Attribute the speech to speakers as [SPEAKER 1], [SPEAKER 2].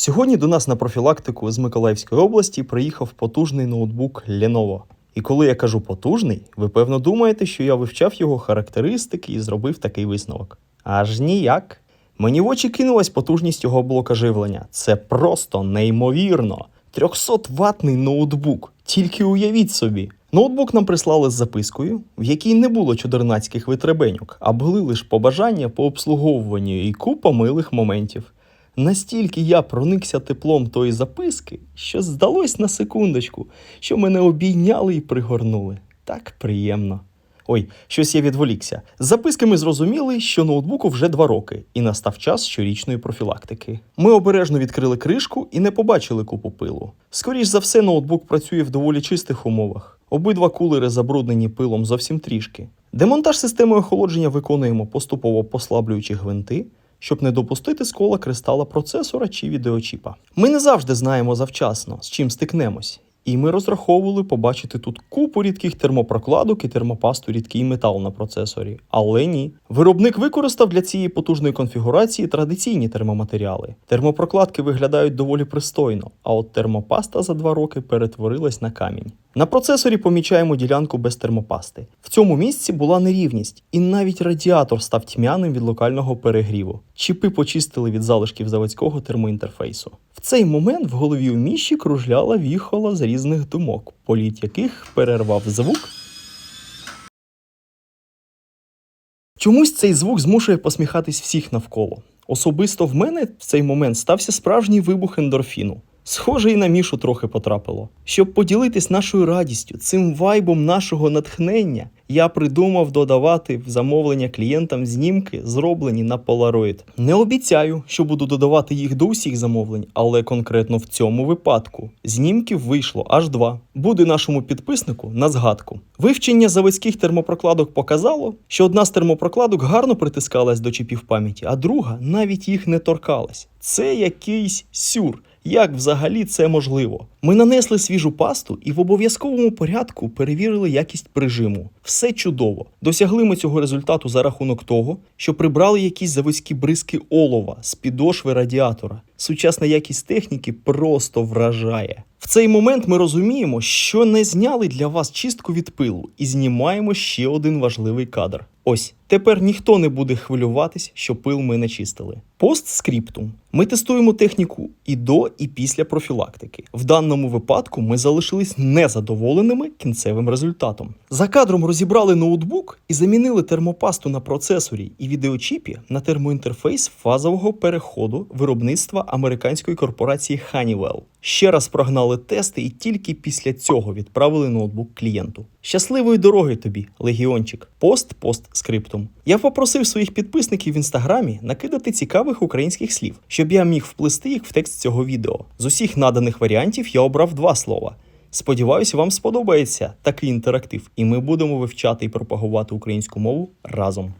[SPEAKER 1] Сьогодні до нас на профілактику з Миколаївської області приїхав потужний ноутбук Lenovo. І коли я кажу потужний, ви певно думаєте, що я вивчав його характеристики і зробив такий висновок. Аж ніяк. Мені в очі кинулась потужність його блока живлення. Це просто неймовірно. 300-ваттний ноутбук. Тільки уявіть собі. Ноутбук нам прислали з запискою, в якій не було чудернацьких витребеньок, а були лише побажання по обслуговуванню і купа милих моментів. Настільки я проникся теплом тої записки, що здалось на секундочку, що мене обійняли і пригорнули. Так приємно. Ой, щось я відволікся. З записки ми зрозуміли, що ноутбуку вже два роки, і настав час щорічної профілактики. Ми обережно відкрили кришку і не побачили купу пилу. Скоріш за все, ноутбук працює в доволі чистих умовах. Обидва кулери забруднені пилом зовсім трішки. Демонтаж системи охолодження виконуємо поступово послаблюючи гвинти, щоб не допустити скола кристала процесора чи відеочіпа. Ми не завжди знаємо завчасно, з чим стикнемось. І ми розраховували побачити тут купу рідких термопрокладок і термопасту рідкий метал на процесорі. Але ні. Виробник використав для цієї потужної конфігурації традиційні термоматеріали. Термопрокладки виглядають доволі пристойно, а от термопаста за два роки перетворилась на камінь. На процесорі помічаємо ділянку без термопасти. В цьому місці була нерівність, і навіть радіатор став тьмяним від локального перегріву. Чіпи почистили від залишків заводського термоінтерфейсу. В цей момент в голові у Міші кружляла віхола з різних думок, політ яких перервав звук. Чомусь цей звук змушує посміхатись всіх навколо. Особисто в мене в цей момент стався справжній вибух ендорфіну. Схоже, і на мішу трохи потрапило. Щоб поділитись нашою радістю, цим вайбом нашого натхнення, я придумав додавати в замовлення клієнтам знімки, зроблені на Polaroid. Не обіцяю, що буду додавати їх до усіх замовлень, але конкретно в цьому випадку знімків вийшло аж два. Буде нашому підписнику на згадку. Вивчення заводських термопрокладок показало, що одна з термопрокладок гарно притискалась до чіпів пам'яті, а друга навіть їх не торкалась. Це якийсь сюр. Як взагалі це можливо? Ми нанесли свіжу пасту і в обов'язковому порядку перевірили якість прижиму. Все чудово. Досягли ми цього результату за рахунок того, що прибрали якісь заводські бризки олова з підошви радіатора. Сучасна якість техніки просто вражає. В цей момент ми розуміємо, що не зняли для вас чистку від пилу і знімаємо ще один важливий кадр. Ось тепер ніхто не буде хвилюватись, що пил ми не чистили. Постскриптум. Ми тестуємо техніку і до, і після профілактики. В даному випадку ми залишились незадоволеними кінцевим результатом. За кадром розібрали ноутбук і замінили термопасту на процесорі і відеочіпі на термоінтерфейс фазового переходу виробництва американської корпорації Honeywell. Ще раз прогнали тести і тільки після цього відправили ноутбук клієнту. Щасливої дороги тобі, легіончик. Пост постскриптум. Я попросив своїх підписників в інстаграмі накидати цікавих українських слів, щоб я міг вплести їх в текст цього відео. З усіх наданих варіантів я обрав два слова. Сподіваюся, вам сподобається такий інтерактив, і ми будемо вивчати і пропагувати українську мову разом.